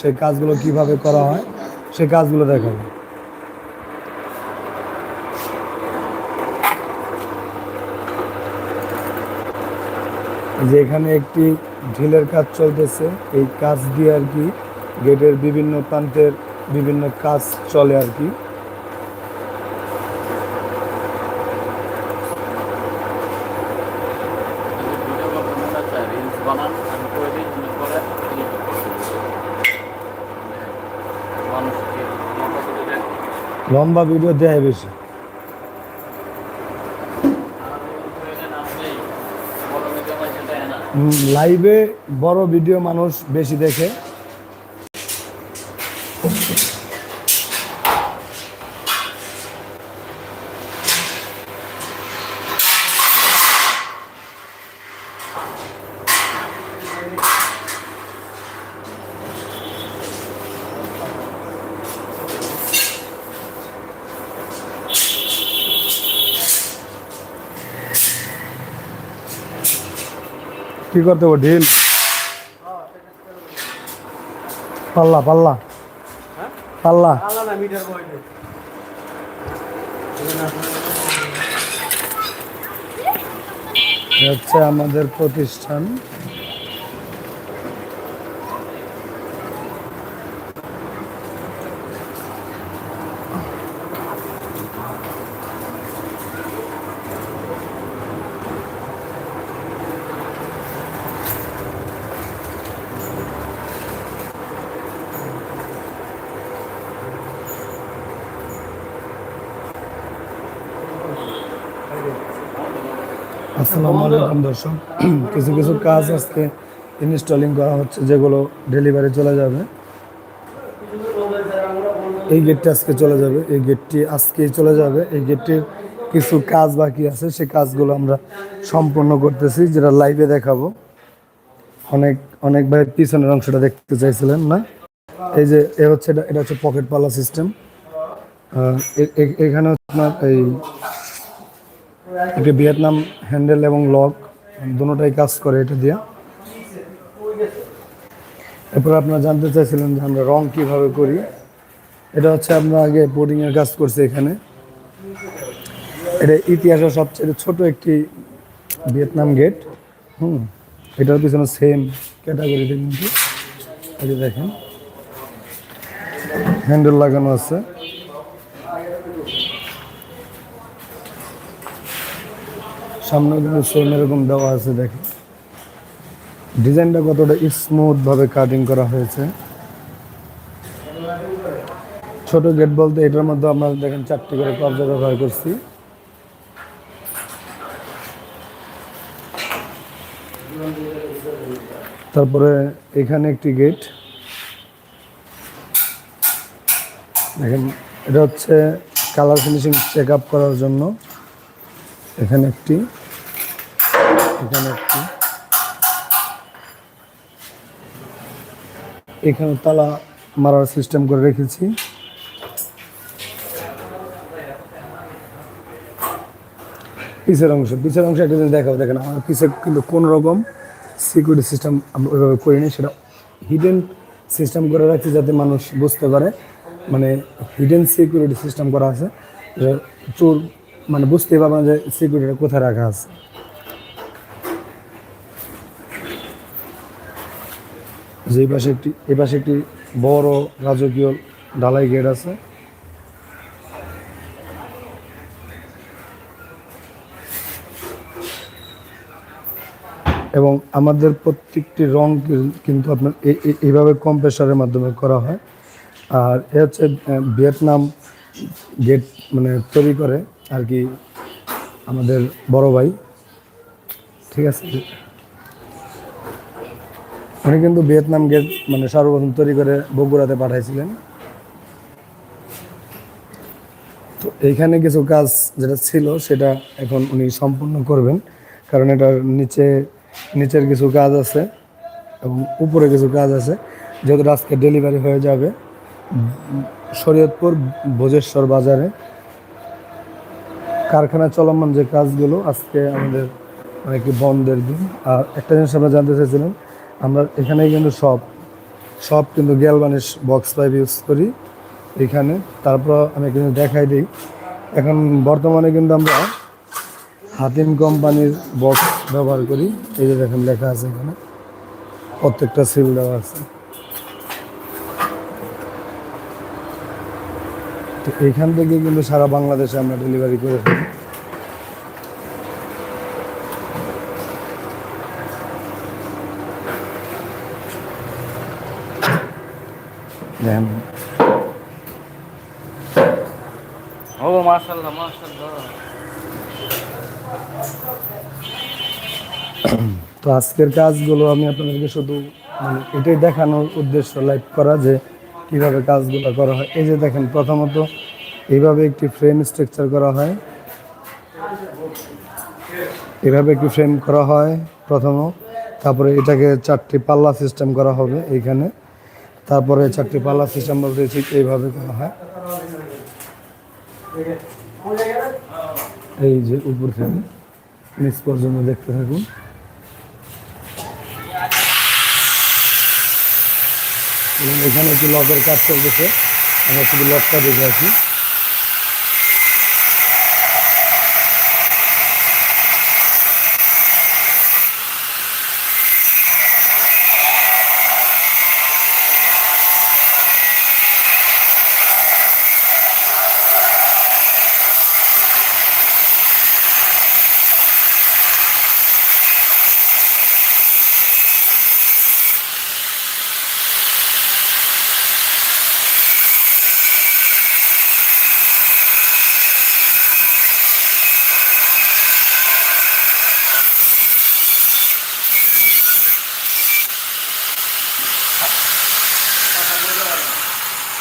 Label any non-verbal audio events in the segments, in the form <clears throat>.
সেই কাজগুলো কীভাবে করা হয়, সে কাজগুলো দেখাবো। যে এখানে একটি ঢিলের কাজ চলতেছে, এই কাজ দিয়ে আর কি গেটের বিভিন্ন প্রান্তের বিভিন্ন কাজ চলে আর কি রিলস বানান আমি করে দিই তুমি করে ইউটিউব করে দিই। মানুষকে লম্বা করে দেন। লম্বা ভিডিও দেয় বেশি। লাইভে বড় ভিডিও মানুষ বেশি দেখে। কি করতে ঢিল? পাল্লা পাল্লা। পাল্লা। হচ্ছে আমাদের প্রতিষ্ঠান। আসসালামু আলাইকুম, দর্শক। <clears throat> কিছু কিছু কাজ আজকে ইনস্টলিং করা হচ্ছে, যেগুলো ডেলিভারি চলে যাবে। এই গেটটি আজকে চলে যাবে। এই গেটটি আজকেই চলে যাবে। এই গেটটির কিছু কাজ বাকি আছে। সেই কাজগুলো আমরা সম্পূর্ণ করতেছি, যেটা লাইভে দেখাবো। অনেক অনেক ভাই পিছনের অংশটা দেখতে চাইছিলেন না? এই যে, এ হচ্ছে, এটা এটা হচ্ছে পকেট পাল্লা সিস্টেম এখানে হচ্ছে আপনার এই একটি ভিয়েতনাম হ্যান্ডেল এবং লক দুটোটাই কাজ করে এটা দিয়ে। এরপর আপনারা জানতে চাইছিলেন যে আমরা রং কীভাবে করি। এটা হচ্ছে আমরা আগে বোর্ডিংয়ের কাজ করছি এখানে। এটা ইতিহাসের সবচেয়ে ছোট একটি ভিয়েতনাম গেট হুম, এটার পিছনে সেম ক্যাটাগরিতে কিন্তু দেখেন, হ্যান্ডেল লাগানো আছে। সামনে কিন্তু সেম এরকম দেওয়া আছে দেখেন ডিজাইনটা কতটা স্মুথ ভাবে কাটিং করা হয়েছে। ছোট গেট বলতে এটার মধ্যে আমরা দেখেন চারটি করে কবজা ব্যবহার করছি। তারপরে এখানে একটি গেট দেখেন, এটা হচ্ছে কালার ফিনিশিং চেক আপ করার জন্য। এখানে একটি এখানে একটি। এখানে তালা মারার সিস্টেম করে রেখেছি। পিছের অংশ পিছের অংশ একটা জিনিস দেখাবো, দেখেন আমার পিছে কিন্তু কোনো রকম সিকিউরিটি সিস্টেম আমরা ওইভাবে করিনি, সেটা হিডেন সিস্টেম করে রাখছি যাতে মানুষ বুঝতে পারে। মানে হিডেন সিকিউরিটি সিস্টেম করা আছে চোর মানে পারবে না যে সিকিউরিটি কোথায় রাখা আছে। যে পাশে একটি এই পাশে একটি বড় রাজকীয় ঢালাই গেট আছে। এবং আমাদের প্রত্যেকটি রং কিন্তু আপনার এই- এই- এইভাবে কম্প্রেসারের মাধ্যমে করা হয়। আর এ হচ্ছে ভিয়েতনাম গেট মানে তৈরি করে। আর কি আমাদের বড় ভাই। ঠিক আছে? উনি কিন্তু ভিয়েতনাম গেট মানে সর্বপ্রথম তৈরি করে বগুড়াতে পাঠাইছিলেন। তো এইখানে কিছু কাজ যেটা ছিল সেটা এখন উনি সম্পূর্ণ করবেন। কারণ এটার নিচে, নিচের কিছু কাজ আছে এবং উপরে কিছু কাজ আছে। যেহেতু আজকে ডেলিভারি হয়ে যাবে শরীয়তপুর ভোজেশ্বর বাজারে। কারখানা চলমান যে কাজগুলো, আজকে আমাদের মানে কি বন্ধের দিন। আর একটা জিনিস আমরা জানতে চাইছিলাম, আমরা এখানে কিন্তু সব সব কিন্তু গ্যালবানিশ বক্স পাইপ ইউজ করি এখানে। তারপর আমি কিন্তু দেখাই দিই। এখন বর্তমানে কিন্তু আমরা হাতিম কোম্পানির বক্স ব্যবহার করি। এই যে দেখেন লেখা আছে এখানে। প্রত্যেকটা সিল দেওয়া আছে। তো এইখান থেকে কিন্তু সারা বাংলাদেশে আমরা ডেলিভারি করে থাকি। দেখেন ও তো আজকের কাজগুলো আমি আপনাদেরকে শুধু মানে এটাই দেখানোর উদ্দেশ্য লাইভ করা যে কীভাবে কাজগুলো করা হয়। এই যে দেখেন, প্রথমত এইভাবে একটি ফ্রেম স্ট্রাকচার করা হয়। এভাবে একটি ফ্রেম করা হয় প্রথম তারপরে এটাকে চারটি পাল্লা সিস্টেম করা হবে এইখানে। তারপরে চারটি পাল্লা সিস্টেম বলতে ঠিক এইভাবে করা হয়। এই যে উপর থেকে নিচ পর্যন্ত দেখতে থাকুন। এবং এখানে একটি লকের কাজ চলতেছে। আমরা শুধু লকটা দেখে আছি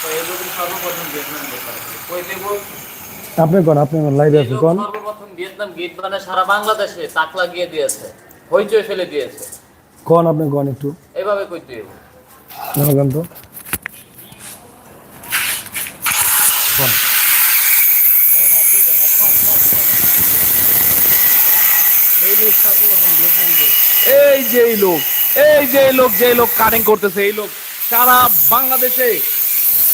তো এই লোক আপনি কোন আপনি লাইভে আছে কোন? সর্বপ্রথম ভিয়েতনাম গেট বানায় সারা বাংলাদেশে তাক লাগিয়ে দিয়েছে হইচই ফেলে দিয়েছে। কোন আপনি কোন একটু? এইভাবে কই দেব জনগণ তো। কোন? এই যে এই লোক এই যে লোক যে লোক কাটিং করতেছে এই লোক সারা বাংলাদেশে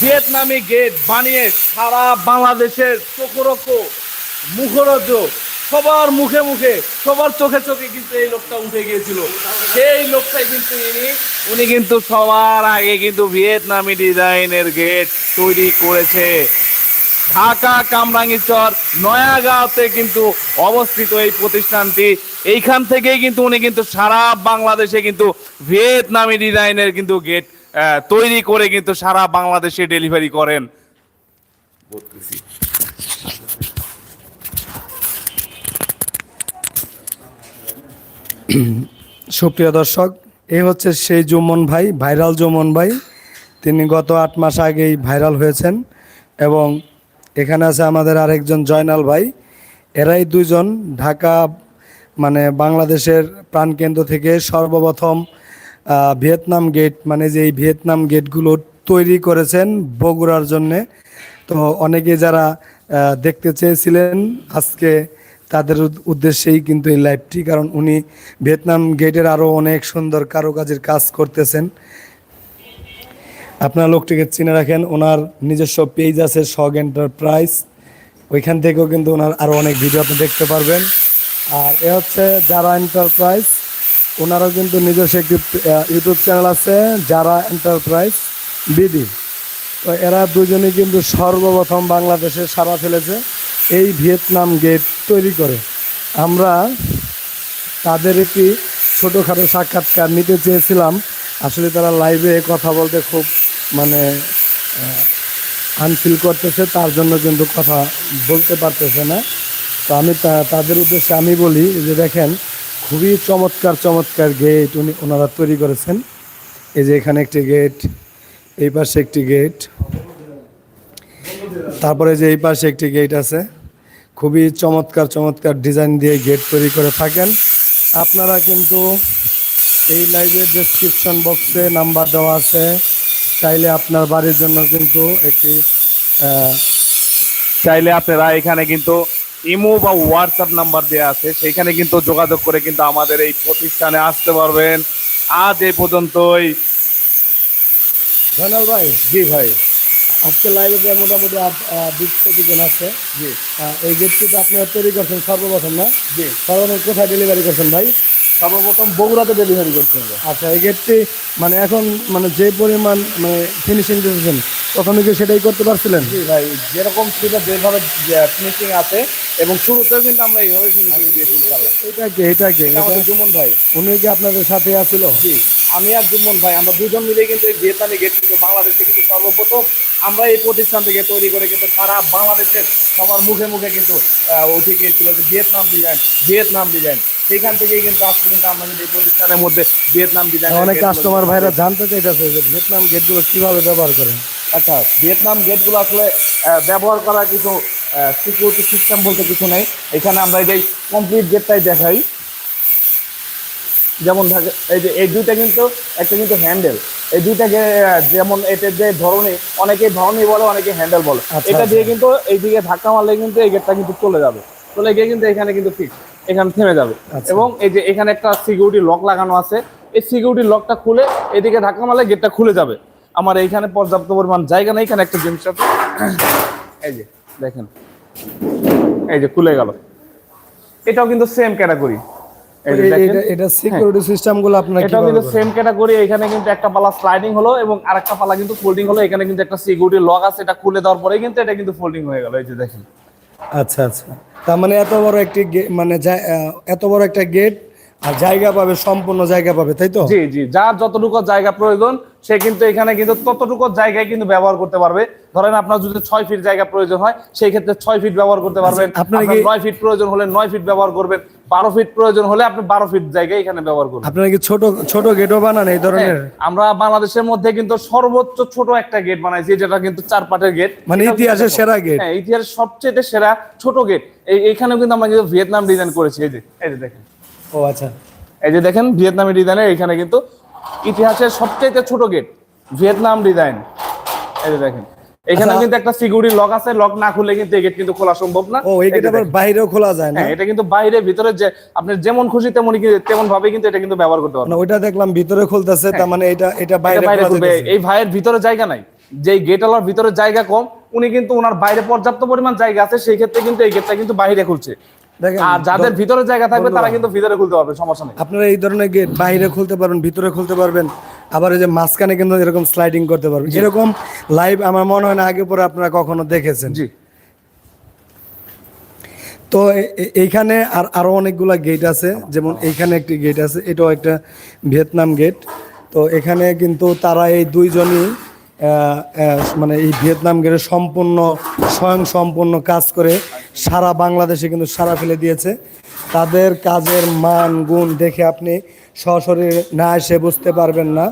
ভিয়েতনামি গেট বানিয়ে সারা বাংলাদেশের চোখরক্ষ মুখরজ্জ সবার মুখে মুখে, সবার চোখে চোখে কিন্তু এই লোকটা উঠে গিয়েছিল। সেই লোকটাই কিন্তু ইনি, উনি কিন্তু সবার আগে কিন্তু ভিয়েতনামি ডিজাইনের গেট তৈরি করেছে। ঢাকা কামরাঙ্গিচর নয়াগাঁওতে কিন্তু অবস্থিত এই প্রতিষ্ঠানটি। এইখান থেকেই কিন্তু উনি কিন্তু সারা বাংলাদেশে কিন্তু ভিয়েতনামি ডিজাইনের কিন্তু গেট তৈরি করে কিন্তু সারা বাংলাদেশে ডেলিভারি করেন। সুপ্রিয় দর্শক এই হচ্ছে সেই জুমন ভাই, ভাইরাল জুমন ভাই। তিনি গত আট মাস আগেই ভাইরাল হয়েছেন এবং এখানে আছে আমাদের আরেকজন জয়নাল ভাই। এরাই দুজন ঢাকা মানে বাংলাদেশের প্রাণকেন্দ্র থেকে সর্বপ্রথম ভিয়েতনাম গেট মানে যে এই ভিয়েতনাম গেটগুলো তৈরি করেছেন বগুড়ার জন্যে। তো অনেকে যারা দেখতে চেয়েছিলেন আজকে, তাদের উদ্দেশ্যেই কিন্তু এই লাইভটি কারণ উনি ভিয়েতনাম গেটের আরও অনেক সুন্দর কারুকাজের কাজ করতেছেন। আপনার লোকটিকে চিনে রাখেন, ওনার নিজস্ব পেজ আছে শগ এন্টারপ্রাইজ ওইখান থেকেও কিন্তু ওনার আরও অনেক ভিডিও আপনি দেখতে পারবেন। আর এ হচ্ছে যারা এন্টারপ্রাইজ ওনারও কিন্তু নিজস্ব একটি ইউটিউব চ্যানেল আছে, যারা এন্টারপ্রাইজ বিডি। তো এরা দুজনে কিন্তু সর্বপ্রথম বাংলাদেশে সারা ফেলেছে, এই ভিয়েতনাম গেট তৈরি করে। আমরা তাদের একটি ছোটোখাটো সাক্ষাৎকার নিতে চেয়েছিলাম। আসলে তারা লাইভে কথা বলতে খুব মানে আনফিল করতেছে, তার জন্য কিন্তু কথা বলতে পারতেছে না। তো আমি তাদের উদ্দেশ্যে আমি বলি যে দেখেন খুবই চমৎকার চমৎকার গেট উনি, ওনারা তৈরি করেছেন। এই যে এখানে একটি গেট এই পাশে একটি গেট তারপরে যে এই পাশে একটি গেট আছে, খুবই চমৎকার চমৎকার ডিজাইন দিয়ে গেট তৈরি করে থাকেন। আপনারা কিন্তু এই লাইভের ডেসক্রিপশন বক্সে নাম্বার দেওয়া আছে। চাইলে আপনার বাড়ির জন্য কিন্তু একটি চাইলে আপনারা এখানে কিন্তু ইমো বা হোয়াটসঅ্যাপ নাম্বার দেওয়া আছে সেখানে কিন্তু যোগাযোগ করে কিন্তু আমাদের এই প্রতিষ্ঠানে আসতে পারবেন। আজ এই পর্যন্তই। জয়নাল ভাই। জি ভাই। আজকে লাইভে মোটামুটি বিশ পঁচিশ জন আছে। জি। এই গেটটি তো আপনারা তৈরি করছেন সর্বপ্রথম না? জি। সর্বপ্রথম কোথায় ডেলিভারি করছেন ভাই? সর্বপ্রথম বগুড়াতে ডেলিভারি করছি আমরা আচ্ছা এই গেটটি মানে এখন মানে যে পরিমাণ মানে ফিনিশিং দিয়েছেন প্রথমে কি সেটাই করতে পারছিলেন? জি ভাই যেরকম ছিল যেভাবে ফিনিশিং আছে এবং শুরুতেও কিন্তু আমরা এইভাবে ফিনিশিং দিয়েছি এটা কি এটা কি? জুমন ভাই। উনি কি আপনাদের সাথে আসছিল জি আমি আর জুমন ভাই আমরা দুজন মিলে কিন্তু এই ভিয়েতনামি গেট কিন্তু বাংলাদেশে কিন্তু সর্বপ্রথম আমরা এই প্রতিষ্ঠান থেকে তৈরি করে কিন্তু সারা বাংলাদেশের সবার মুখে মুখে কিন্তু উঠে গিয়েছিল যে ভিয়েতনাম ডিজাইন ভিয়েতনাম ডিজাইন সেখান থেকেই কিন্তু আজকে কিন্তু আমরা কিন্তু এই প্রতিষ্ঠানের মধ্যে ভিয়েতনাম ডিজাইন অনেক কাস্টমার ভাইরা জানতে চাইতেছে যে ভিয়েতনাম গেটগুলো কীভাবে ব্যবহার করেন আচ্ছা ভিয়েতনাম গেটগুলো আসলে ব্যবহার করার কিছু সিকিউরিটি সিস্টেম বলতে কিছু নেই। এখানে আমরা এই যে কমপ্লিট গেটটাই দেখাই। যেমন এই যে এই দুইটা কিন্তু একটা কিন্তু হ্যান্ডেল এই দুইটাকে যেমন এটা যে ধরনী অনেকে ধরনী বলে অনেকে হ্যান্ডেল বলে। আচ্ছা, এটা আচ্ছা। দিয়ে কিন্তু এইদিকে ধাক্কা মারলে কিন্তু এই গেটটা কিন্তু চলে যাবে। চলে গিয়ে কিন্তু এখানে কিন্তু ফিক্স এখানে থেমে যাবে। আচ্ছা। এবং এই যে এখানে একটা সিকিউরিটি লক লাগানো আছে এই সিকিউরিটি লকটা খুলে এদিকে ধাক্কা মারলে গেটটা খুলে যাবে। আমার এইখানে পর্যাপ্ত পরিমাণ জায়গা নেই এখানে একটা জিনিস আছে এই যে দেখেন। এই যে খুলে গেল। এটাও কিন্তু সেম ক্যাটাগরি এটা- এটা সিকিউরিটি সিস্টেমগুলো আপনারা এটাও কিন্তু সেম ক্যাটাগরি এখানে কিন্তু একটা পালা স্লাইডিং হলো এবং আরেকটা পালা কিন্তু ফোল্ডিং হলো। এখানে কিন্তু একটা সিকিউরিটি লক আছে এটা খুলে দেওয়ার পরে কিন্তু এটা কিন্তু ফোল্ডিং হয়ে গেল। এই যে দেখেন। আচ্ছা আচ্ছা। তার মানে এত বড় একটি মানে এত বড় একটা গেট আর জায়গা পাবে সম্পূর্ণ জায়গা পাবে তাই তো? জি জি। যার যতটুকু জায়গা প্রয়োজন সে কিন্তু এখানে কিন্তু ততটুকু জায়গায় কিন্তু ব্যবহার করতে পারবে। ধরেন আপনার যদি ছয় ফিট জায়গা প্রয়োজন হয় সেই ক্ষেত্রে ছয় ফিট ব্যবহার করতে পারবেন। আচ্ছা, আপনার কি- নয় ফিট প্রয়োজন হলে নয় ফিট ব্যবহার করবেন। বারো ফিট প্রয়োজন হলে আপনি বারো ফিট জায়গায় এখানে ব্যবহার করবেন আপনারা কি ছোট ছোট গেটও বানান এই ধরনের? হ্যাঁ, আমরা বাংলাদেশের মধ্যে কিন্তু সর্বোচ্চ ছোট একটা গেট বানাইছি যেটা কিন্তু চার পাটের গেট মানে ইতিহাসের সেরা গেট হ্যাঁ ইতিহাসের সবচেয়ে সেরা ছোট গেট এই এইখানেও কিন্তু আমরা কিন্তু ভিয়েতনাম ডিজাইন করেছি। এই যে এই যে দেখেন। ও আচ্ছা। এই যে দেখেন ভিয়েতনামি ডিজাইনের এখানে কিন্তু ইতিহাসের সবচেয়ে ছোট গেট ভিয়েতনাম ডিজাইন এই যে দেখেন। এখানে আচ্ছা। কিন্তু একটা সিকিউরিটি লক আছে লক না খুললে কিন্তু গেট কিন্তু খোলা সম্ভব না। ও এই গেট আবার বাইরেও খোলা যায় না? হ্যাঁ এটা কিন্তু বাইরে ভিতরে যে আপনি যেমন খুশি তেমনই তেমন ভাবে কিন্তু এটা কিন্তু ব্যবহার করতে পারবেন। না ওইটা দেখলাম ভিতরে খুলতেছে তার মানে এটা এটা বাইরে খুলবে। এই ভাইয়ের ভিতরে জায়গা নাই। যে গেট আলার ভিতরে জায়গা কম উনি কিন্তু ওনার বাইরে পর্যাপ্ত পরিমাণ জায়গা আছে সেই ক্ষেত্রে কিন্তু এই গেটটা কিন্তু বাইরে খুলছে। দেখেন আর যাদের ভিতরে জায়গা থাকবে তারা কিন্তু ভিতরে খুলতে পারবে সমস্যা নেই। আপনারা এই ধরনের গেট বাইরে খুলতে পারবেন ভিতরে খুলতে পারবেন। আবার ওই যে মাঝখানে কিন্তু এরকম স্লাইডিং করতে পারবেন এরকম লাইভ আমার মনে হয় না আগে পরে আপনারা কখনো দেখেছেন। জি। তো এইখানে আর আরও অনেকগুলা গেট আছে যেমন এইখানে একটি গেট আছে এটাও একটা ভিয়েতনাম গেট তো এখানে কিন্তু তারা এই দুইজনই মানে এই ভিয়েতনাম গেটের সম্পূর্ণ স্বয়ং সম্পূর্ণ কাজ করে সারা বাংলাদেশে কিন্তু সারা ফেলে দিয়েছে। তাদের কাজের মান গুণ দেখে আপনি সরাসরি না এসে বুঝতে পারবেন না।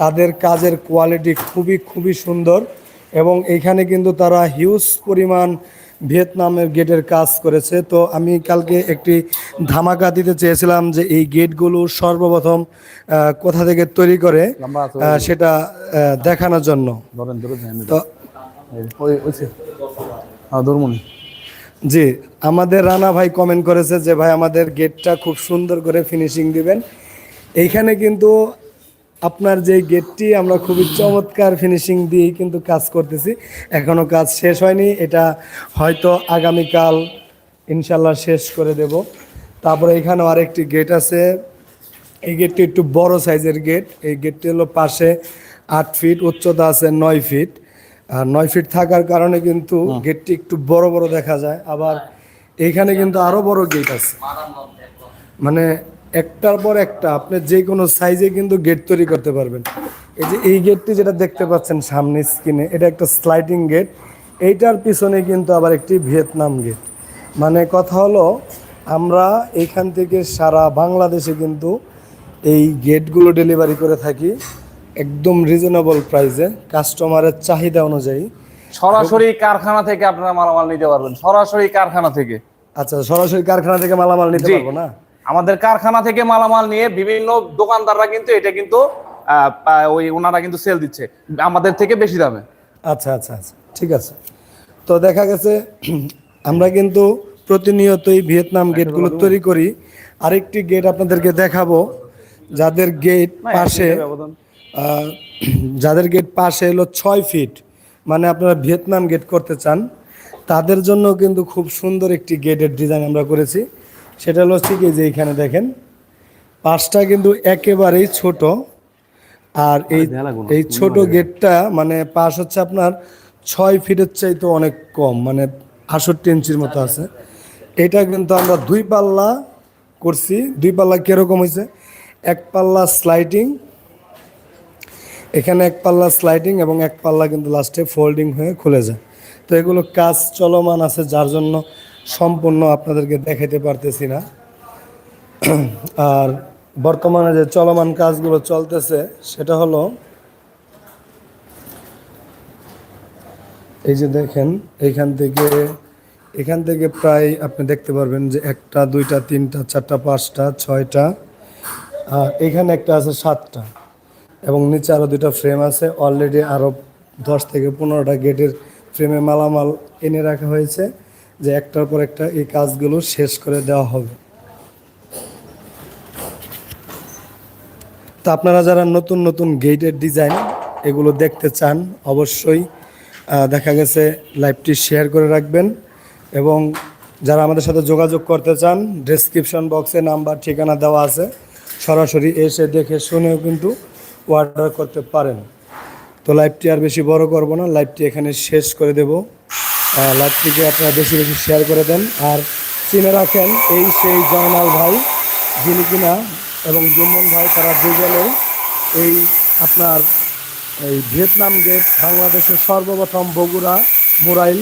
তাদের কাজের কোয়ালিটি খুবই খুবই সুন্দর এবং এইখানে কিন্তু তারা হিউজ পরিমাণ ভিয়েতনামের গেটের কাজ করেছে। তো আমি কালকে একটি ধামাকা দিতে চেয়েছিলাম যে এই গেটগুলো সর্বপ্রথম কোথা থেকে তৈরি করে সেটা দেখানোর জন্য। তো হ্যাঁ জি আমাদের রানা ভাই কমেন্ট করেছে যে ভাই আমাদের গেটটা খুব সুন্দর করে ফিনিশিং দিবেন। এইখানে কিন্তু আপনার যে গেটটি আমরা খুবই চমৎকার ফিনিশিং দিয়েই কিন্তু কাজ করতেছি। এখনও কাজ শেষ হয়নি এটা হয়তো আগামীকাল ইনশাল্লাহ শেষ করে দেব। তারপরে এখানেও আরেকটি গেট আছে। এই গেটটি একটু বড় সাইজের গেট এই গেটটি হলো পাশে আট ফিট উচ্চতা আছে নয় ফিট আর নয় ফিট থাকার কারণে কিন্তু গেটটি একটু বড় বড় দেখা যায়। আবার এখানে কিন্তু আরও বড় গেট আছে। মানে একটার পর একটা আপনি যে কোনো সাইজে কিন্তু গেট তৈরি করতে পারবেন। এই যে এই গেটটি যেটা দেখতে পাচ্ছেন সামনে স্ক্রিনে এটা একটা স্লাইডিং গেট এইটার পিছনে কিন্তু আবার একটি ভিয়েতনাম গেট মানে কথা হলো আমরা এখান থেকে সারা বাংলাদেশে কিন্তু এই গেটগুলো ডেলিভারি করে থাকি একদম রিজনেবল প্রাইসে কাস্টমারের চাহিদা অনুযায়ী। সরাসরি কারখানা থেকে আপনারা মালামাল নিতে পারবেন। সরাসরি কারখানা থেকে। আচ্ছা সরাসরি কারখানা থেকে মালামাল নিতে। পারব না? আমাদের কারখানা থেকে মালামাল নিয়ে বিভিন্ন দোকানদাররা কিন্তু এটা কিন্তু ওই ওনারা কিন্তু সেল দিচ্ছে আমাদের থেকে বেশি দামে। আচ্ছা আচ্ছা আচ্ছা ঠিক আছে। তো দেখা গেছে আমরা কিন্তু প্রতিনিয়তই ভিয়েতনাম গেটগুলো তৈরি করি। আরেকটি গেট আপনাদেরকে দেখাবো যাদের গেট পাশে যাদের গেট পাশে এলো ছয় ফিট মানে আপনারা ভিয়েতনাম গেট করতে চান তাদের জন্য কিন্তু খুব সুন্দর একটি গেটের ডিজাইন আমরা করেছি। সেটা হলো ঠিক এই যে এখানে দেখেন পাশটা কিন্তু একেবারেই ছোট আর এই এই ছোট গেটটা মানে পাশ হচ্ছে আপনার ছয় ফিটের চাইতে অনেক কম মানে আষট্টি ইঞ্চির মতো আছে। এটা কিন্তু আমরা দুই পাল্লা করছি। দুই পাল্লা কীরকম হয়েছে? এক পাল্লা স্লাইডিং এখানে এক পাল্লা স্লাইডিং এবং এক পাল্লা কিন্তু লাস্টে ফোল্ডিং হয়ে খুলে যায়। তো এগুলো কাজ চলমান আছে যার জন্য সম্পূর্ণ আপনাদেরকে দেখাতে পারতেছি না। আর বর্তমানে যে চলমান কাজগুলো চলতেছে, সেটা হলো, এই যে দেখেন, এইখান থেকে, এখান থেকে প্রায় আপনি দেখতে পারবেন যে একটা, দুইটা, তিনটা, চারটা, পাঁচটা, ছয়টা, আর এখানে একটা আছে সাতটা, এবং নিচে আরও দুইটা ফ্রেম আছে। অলরেডি আরও দশ থেকে পনেরোটা গেটের ফ্রেমে মালামাল এনে রাখা হয়েছে। যে একটার পর একটা এই কাজগুলো শেষ করে দেওয়া হবে। তো আপনারা যারা নতুন নতুন গেটের ডিজাইন এগুলো দেখতে চান, অবশ্যই দেখা গেছে লাইভটি শেয়ার করে রাখবেন এবং যারা আমাদের সাথে যোগাযোগ করতে চান ডেসক্রিপশন বক্সে নাম্বার ঠিকানা দেওয়া আছে, সরাসরি এসে দেখে শুনেও কিন্তু অর্ডার করতে পারেন। তো লাইভটি আর বেশি বড় করব না লাইভটি এখানে শেষ করে দেব। লাইভটিকে আপনারা বেশি বেশি শেয়ার করে দেন। আর চিনে রাখেন, এই সেই জয়নাল ভাই, যিনি কিনা এবং জুম্মন ভাই, তারা দুজনেই এই আপনার এই ভিয়েতনাম গেট, বাংলাদেশের সর্বপ্রথম বগুড়া মোরাইল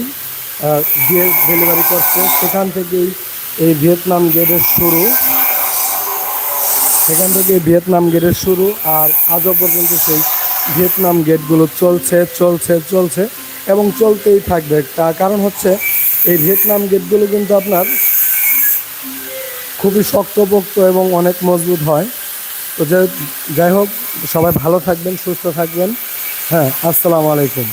দিয়ে ডেলিভারি করছে। সেখান থেকেই এই ভিয়েতনাম গেটের শুরু। সেখান থেকে ভিয়েতনাম গেটের শুরু। আর আজও পর্যন্ত সেই ভিয়েতনাম গেটগুলো চলছে চলছে চলছে। এবং চলতেই থাকবে। তার কারণ হচ্ছে এই ভিয়েতনাম গেটগুলো কিন্তু আপনার খুবই শক্তপোক্ত এবং অনেক মজবুত হয়। তো যাই হোক, সবাই ভালো থাকবেন, সুস্থ থাকবেন। হ্যাঁ আসসালামু আলাইকুম।